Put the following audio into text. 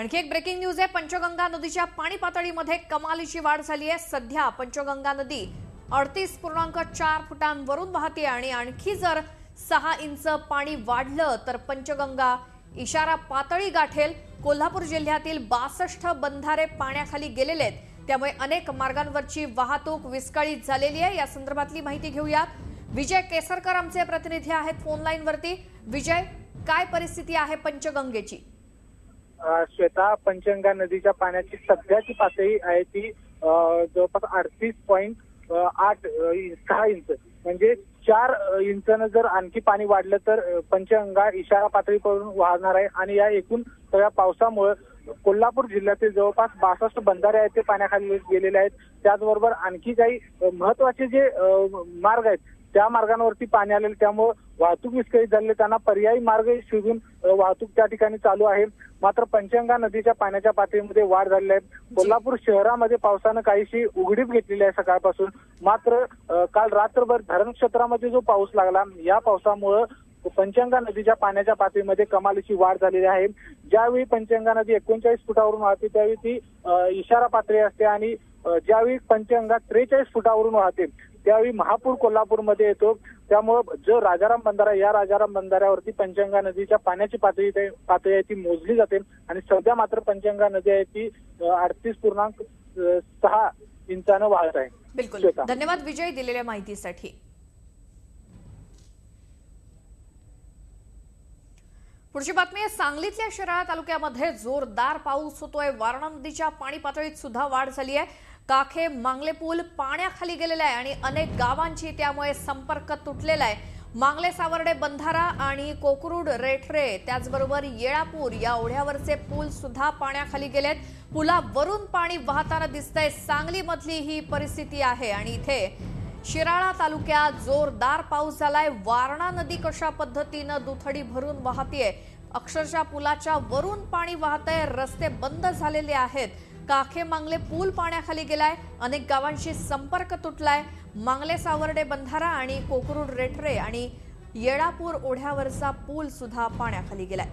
आणखी एक breaking news आहे. पंचगंगा नदीच्या पाणी पातळीमध्ये कमालीची वाढ झाली आहे. सध्या पंचगंगा नदी अडतीस पूर्णांक चार फुटांवरून वाहते आणि आणखी जर सहा इंच पाणी वाढलं तर पंचगंगा इशारा पातळी गाठेल. कोल्हापूर जिल्ह्यातील बासष्ट बंधारे पाण्याखाली गेलेले आहेत. त्यामुळे अनेक मार्गांवरची वाहतूक विस्कळीत झालेली आहे. या संदर्भातली माहिती घेऊयात. विजय केसरकर आमचे प्रतिनिधी आहेत फोन वरती विजय काय परिस्थिती आहे पंचगंगेची? श्वेता पंचगंगा नदीच्या पाण्याची सध्याची पातळी आहे ती जवळपास अडतीस पॉईंट आठ सहा इंच. म्हणजे चार इंचानं जर आणखी पाणी वाढलं तर पंचगंगा इशारा पातळीकडून वाहणार आहे. आणि या एकूण सगळ्या पावसामुळे कोल्हापूर जिल्ह्यातील जवळपास बासष्ट बंधारे आहेत ते पाण्याखाली गेलेले आहेत. त्याचबरोबर आणखी काही महत्त्वाचे जे मार्ग आहेत त्या मार्गांवरती पाणी आलेलं त्यामुळे वाहतूक विस्कळीत झालेली त्यांना पर्यायी मार्ग शोधून वाहतूक त्या ठिकाणी चालू आहे. मात्र पंचगंगा नदीच्या पाण्याच्या पातळीमध्ये वाढ झालेली आहे. कोल्हापूर शहरामध्ये पावसानं काहीशी उघडीप घेतलेली आहे सकाळपासून. मात्र काल रात्रभर धरण क्षेत्रामध्ये जो पाऊस लागला या पावसामुळं पंचगंगा नदीच्या पाण्याच्या पातळीमध्ये कमालीची वाढ झालेली आहे. ज्यावेळी पंचगंगा नदी एकोणचाळीस फुटावरून वाहते त्यावेळी ती इशारा पातळी असते आणि ज्यावेळी पंचगंगा त्रेचाळीस फुटावरून वाहते त्यावेळी महापूर कोल्हापूरमध्ये येतो. त्यामुळं जो राजाराम बंधारा या राजाराम बंधाऱ्यावरती पंचगंगा नदीच्या पाण्याची पातळी ते- पातळी आहे ती मोजली जाते आणि सध्या मात्र पंचगंगा नदी आहे ती अडतीस पूर्णांक सहा इंचानं वाहत आहे. बिलकुल. धन्यवाद विजय दिलेल्या माहितीसाठी. पुढची बातमी आहे सांगलीतल्या शिराळा तालुक्यामध्ये जोरदार पाऊस होतोय. वारणा नदीच्या पाणी पातळीत सुद्धा वाढ झाली आहे. काखे मांगले पूल पाण्याखाली गेलेला आहे आणि अनेक गावांची त्यामुळे संपर्क तुटलेला आहे. मांगले सावर्डे बंधारा आणि कोकरूड रेठरे त्याचबरोबर येळापूर या ओढ्यावरचे पूल सुद्धा पाण्याखाली गेलेत. पुलावरून पाणी वाहताना दिसतंय. सांगलीमधली ही परिस्थिती आहे आणि इथे शिराळा तालुक्यात जोरदार पाऊस झालाय. वारणा नदी कशा पद्धतीनं दुथडी भरून वाहतीये? अक्षरशः पुलाच्या वरून पाणी वाहतंय. रस्ते बंद झालेले आहेत. काखे मांगले पूल पाण्याखाली गेलाय. अनेक गावांशी संपर्क तुटलाय. मांगले सावर्डे बंधारा आणि कोकरूड रेठरे आणि येळापूर ओढ्यावरचा पूल सुद्धा पाण्याखाली गेलाय.